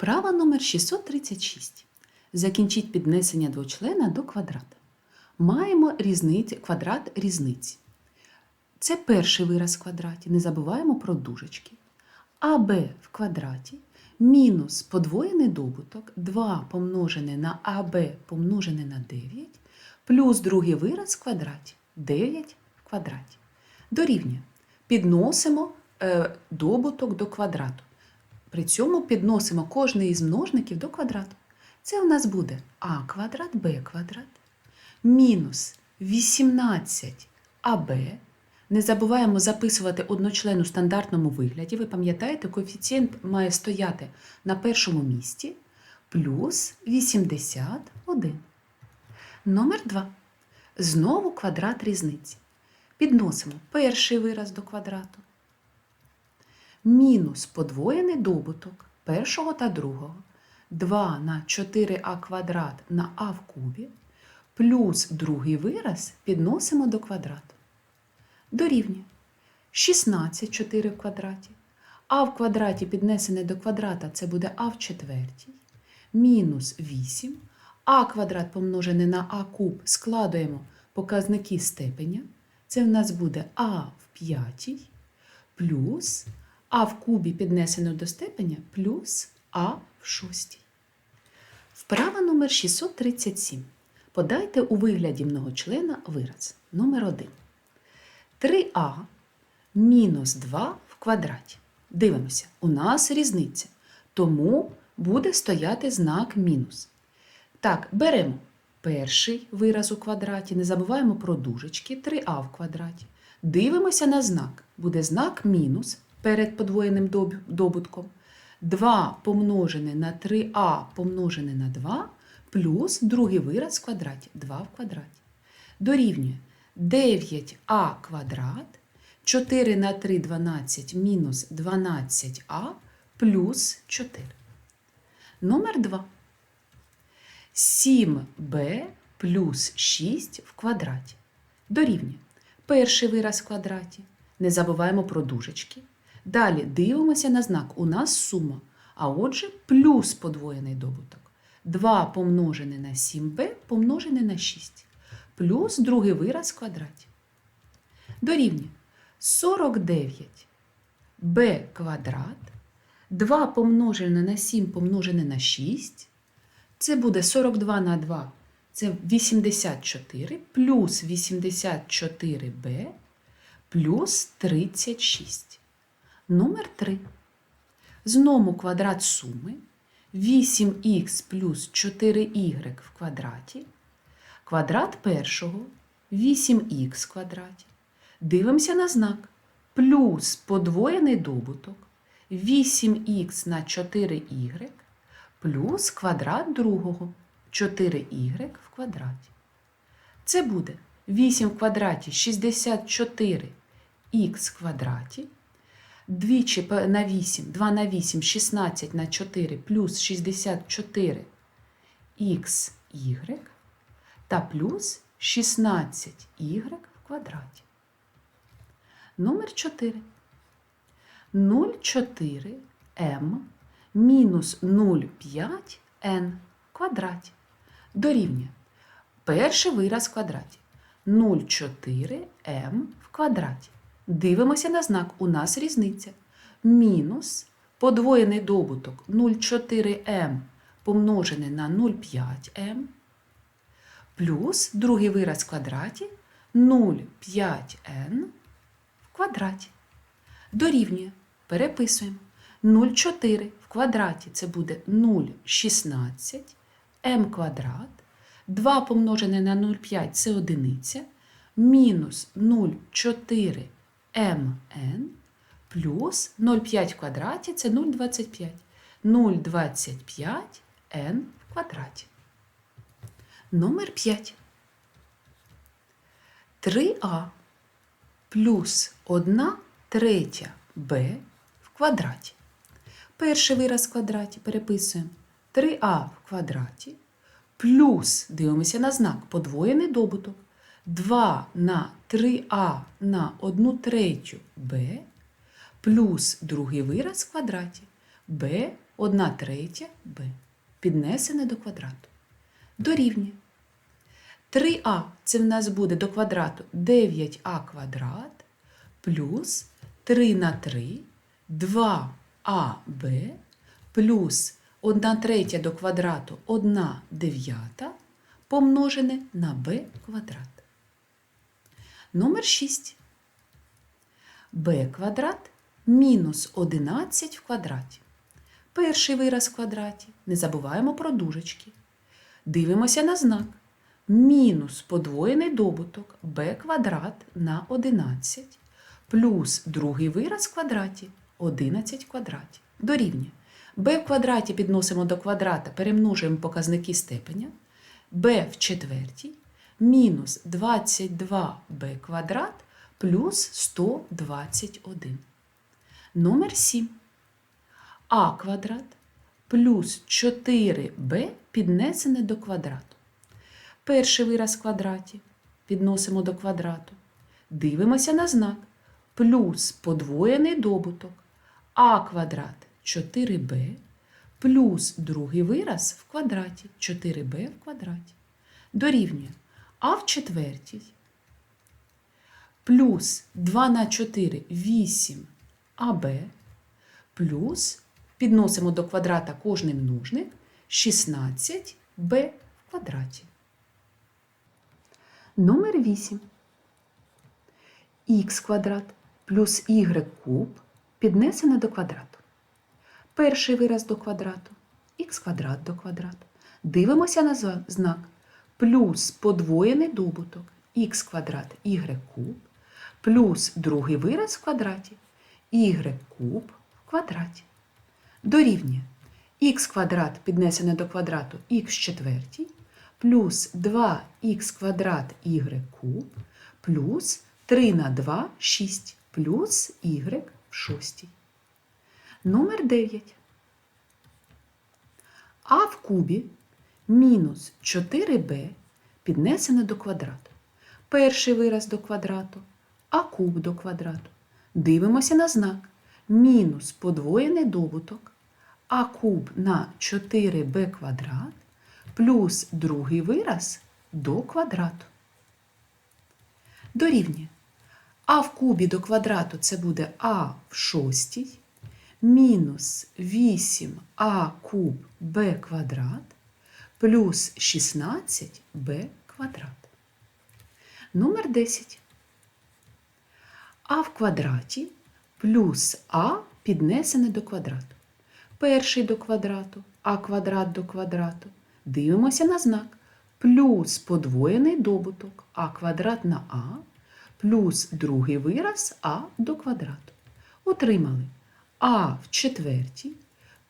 Вправа номер 636. Закінчіть піднесення двочлена до квадрата. Маємо різниці, квадрат різниці. Це перший вираз в квадраті. Не забуваємо про дужечки. АБ в квадраті мінус подвоєний добуток 2 помножене на АБ помножене на 9 плюс другий вираз в квадраті 9 в квадраті. Дорівнює. Підносимо е, добуток до квадрату. При цьому підносимо кожний із множників до квадрату. Це у нас буде а квадрат, б квадрат, мінус 18аб. Не забуваємо записувати одночлен у стандартному вигляді. Ви пам'ятаєте, коефіцієнт має стояти на першому місці плюс 81. Номер 2. Знову квадрат різниці. Підносимо перший вираз до квадрату мінус подвоєний добуток першого та другого 2 на 4а квадрат на а в кубі, плюс другий вираз підносимо до квадрату. Дорівнює 16 4 в квадраті. А в квадраті піднесене до квадрата це буде а в четвертій, мінус 8. А квадрат помножене на а куб складуємо показники степеня. Це в нас буде а в п'ятій плюс а в кубі піднесено до степеня плюс а в шостій. Вправа номер 637. Подайте у вигляді многочлена вираз. Номер 1. 3а мінус 2 в квадраті. Дивимося, у нас різниця. Тому буде стояти знак мінус. Так, беремо перший вираз у квадраті, не забуваємо про дужечки 3а в квадраті. Дивимося на знак. Буде знак мінус перед подвоєним добутком. 2 помножене на 3а помножене на 2 плюс другий вираз в квадраті 2 в квадраті. Дорівнює 9а квадрат, 4 на 3 12 мінус 12а плюс 4. Номер 2. 7b плюс 6 в квадраті. Дорівнює перший вираз в квадраті. Не забуваємо про дужечки. Далі дивимося на знак. У нас сума. А отже, плюс подвоєний добуток. 2 помножене на 7b помножене на 6. Плюс другий вираз в квадраті. Дорівнює 49b квадрат. 2 помножене на 7 помножене на 6. Це буде 42 на 2. Це 84 плюс 84b плюс 36. Номер 3. Знову квадрат суми 8х плюс 4y в квадраті. Квадрат першого 8х в квадраті. Дивимося на знак. Плюс подвоєний добуток 8х на 4y плюс квадрат другого 4y в квадраті. Це буде 8 в квадраті 64х в квадраті. Двічі на 8, 2 на 8, 16 на 4 плюс 64 xy та плюс 16y в квадраті. Номер 4. 0,4m мінус 0,5n в квадраті дорівнює перший вираз в квадраті 0,4m в квадраті. Дивимося на знак. У нас різниця. Мінус подвоєний добуток 0,4m помножене на 0,5m плюс другий вираз в квадраті 0,5n в квадраті. Дорівнює. Переписуємо. 0,4 в квадраті це буде 0,16 m квадрат. 2 помножене на 0,5 це одиниця. Мінус 0,4 mn плюс 0,5 в квадраті це 0,25. 0,25 n в квадраті. Номер 5. 3а плюс 1 третя b в квадраті. Перший вираз в квадраті переписуємо 3а в квадраті плюс, дивимося на знак, подвоєний добуток 2 на 3а на 1 третю b плюс другий вираз в квадраті b 1 третя b піднесене до квадрату. Дорівнює. 3а це в нас буде до квадрату 9а квадрат плюс 3 на 3 2аб плюс 1 третя до квадрату 1 дев'ята помножене на b квадрат. Номер 6. b квадрат мінус 11 в квадраті. Перший вираз в квадраті. Не забуваємо про дужечки. Дивимося на знак. Мінус подвоєний добуток b квадрат на 11 плюс другий вираз в квадраті 11 в квадраті. Дорівнює. b в квадраті підносимо до квадрата, перемножуємо показники степеня. b в четвертій мінус 22b квадрат плюс 121. Номер 7. а квадрат плюс 4b піднесене до квадрату. Перший вираз в квадраті підносимо до квадрату. Дивимося на знак. Плюс подвоєний добуток а квадрат 4b плюс другий вираз в квадраті 4b в квадраті. Дорівнює а в четвертій плюс 2 на 4 8 аб плюс підносимо до квадрата кожний множник 16b в квадраті. Номер 8. х квадрат плюс y куб піднесене до квадрату. Перший вираз до квадрату, х квадрат до квадрату. Дивимося на знак. Плюс подвоєний добуток х квадрат y куб, плюс другий вираз в квадраті y куб в квадраті. Дорівнює х квадрат піднесене до квадрату х четвертій, плюс 2х квадрат y куб, плюс 3 на 2 6, плюс y в шостій. Номер 9. А в кубі мінус 4b піднесене до квадрату. Перший вираз до квадрату, а куб до квадрату. Дивимося на знак. Мінус подвоєний добуток, а куб на 4b квадрат плюс другий вираз до квадрату. Дорівнює. А в кубі до квадрату це буде а в шостій мінус 8а куб b квадрат плюс 16b квадрат. Номер 10. А в квадраті плюс а піднесене до квадрату. Перший до квадрату, а квадрат до квадрату. Дивимося на знак. Плюс подвоєний добуток а квадрат на а, плюс другий вираз а до квадрату. Отримали а в четвертій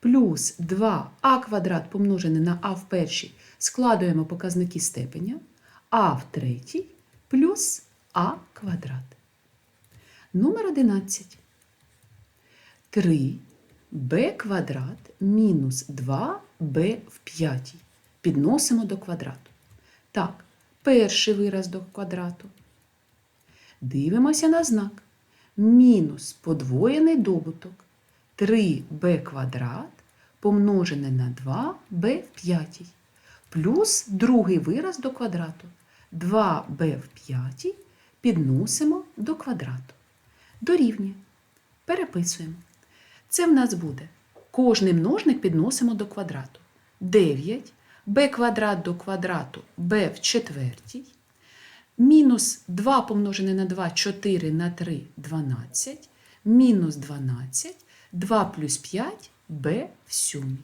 плюс 2а квадрат помножене на а в першій. Складуємо показники степеня. а в третій плюс а квадрат. Номер 11. 3b квадрат мінус 2b в п'ятій. Підносимо до квадрату. Так, перший вираз до квадрату. Дивимося на знак. Мінус подвоєний добуток 3b квадрат помножене на 2b в п'ятій. Плюс другий вираз до квадрату. 2b в п'ятій підносимо до квадрату. Дорівнює. Переписуємо. Це в нас буде. Кожний множник підносимо до квадрату. 9 b квадрат до квадрату b в четвертій. Мінус 2 помножене на 2 4 на 3 12. Мінус 12. 2 плюс 5 b в сьомій.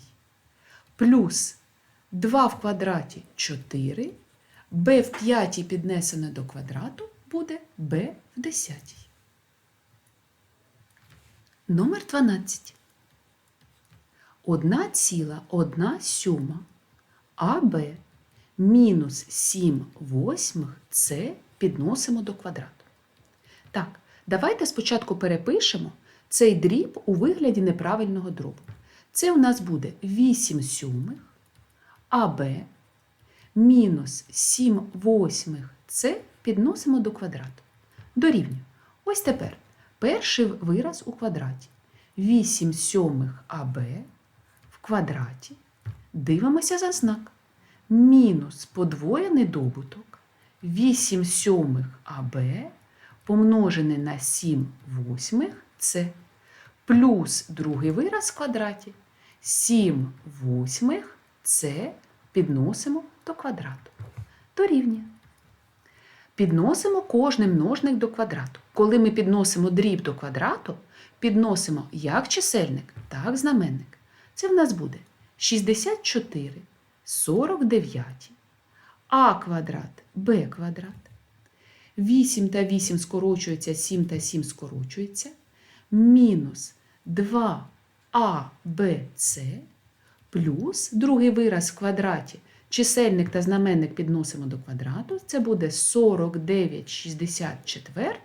Плюс 2 в квадраті 4. b в п'ятій піднесене до квадрату буде b в десятій. Номер 12. 1,1 сьома АБ мінус 7 восьмих це підносимо до квадрату. Так, давайте спочатку перепишемо цей дріб у вигляді неправильного дробу. Це у нас буде 8 сьомих АБ мінус 7 восьмих це підносимо до квадрату. Дорівнює. Ось тепер перший вираз у квадраті. 8 сьомих АБ в квадраті. Дивимося за знак. Мінус подвоєний добуток 8 сьомих АБ помножене на 7 восьмих С плюс другий вираз в квадраті 7 восьмих С підносимо до квадрату. Дорівнює. Підносимо кожний множник до квадрату. Коли ми підносимо дріб до квадрату, підносимо як чисельник, так і знаменник. Це в нас буде 64, 49, а квадрат, б квадрат. 8 та 8 скорочується, 7 та 7 скорочується. Мінус 2 а, Б, С плюс другий вираз в квадраті. Чисельник та знаменник підносимо до квадрату. Це буде 49 64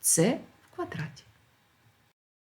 це в квадраті.